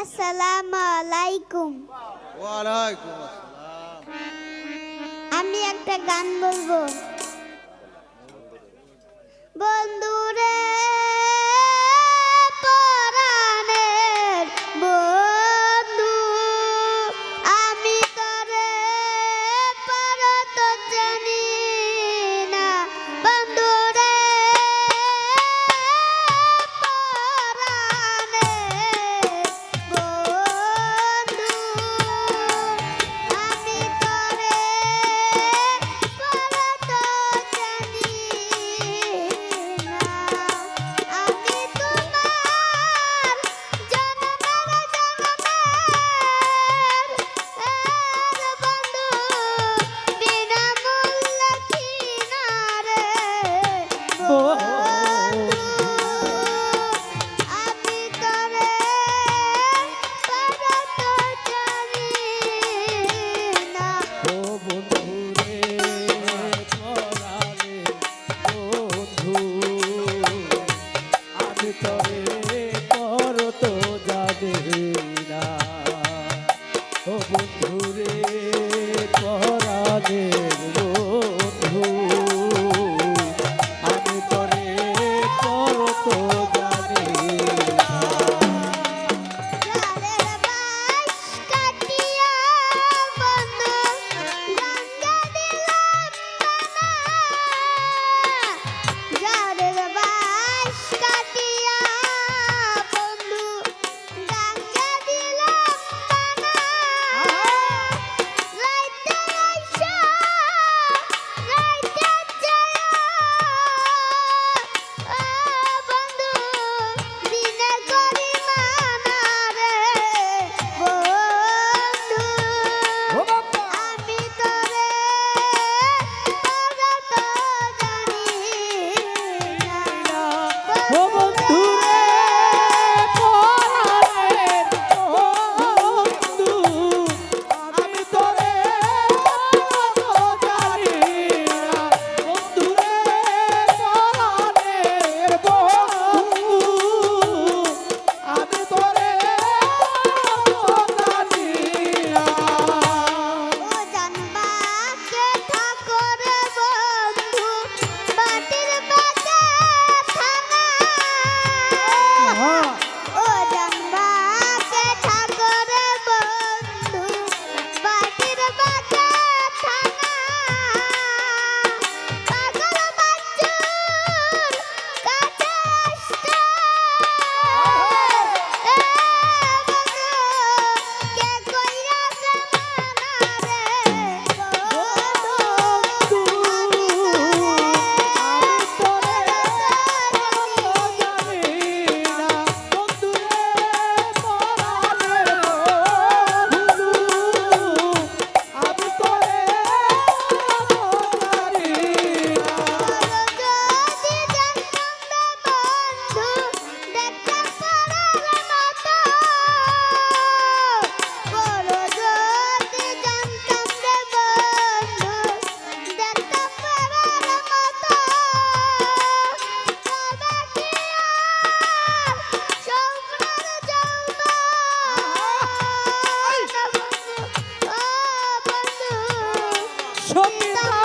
আসসালামু আলাইকুম। ওয়ালাইকুম আমি একটা গান বলব।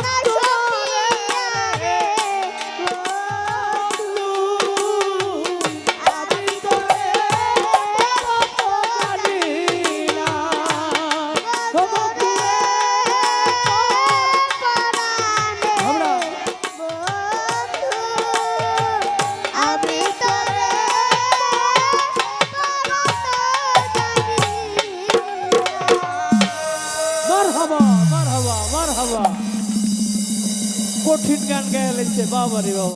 নাচো কঠিন গান গায়ে লেগছে। বাবা রে বাবা।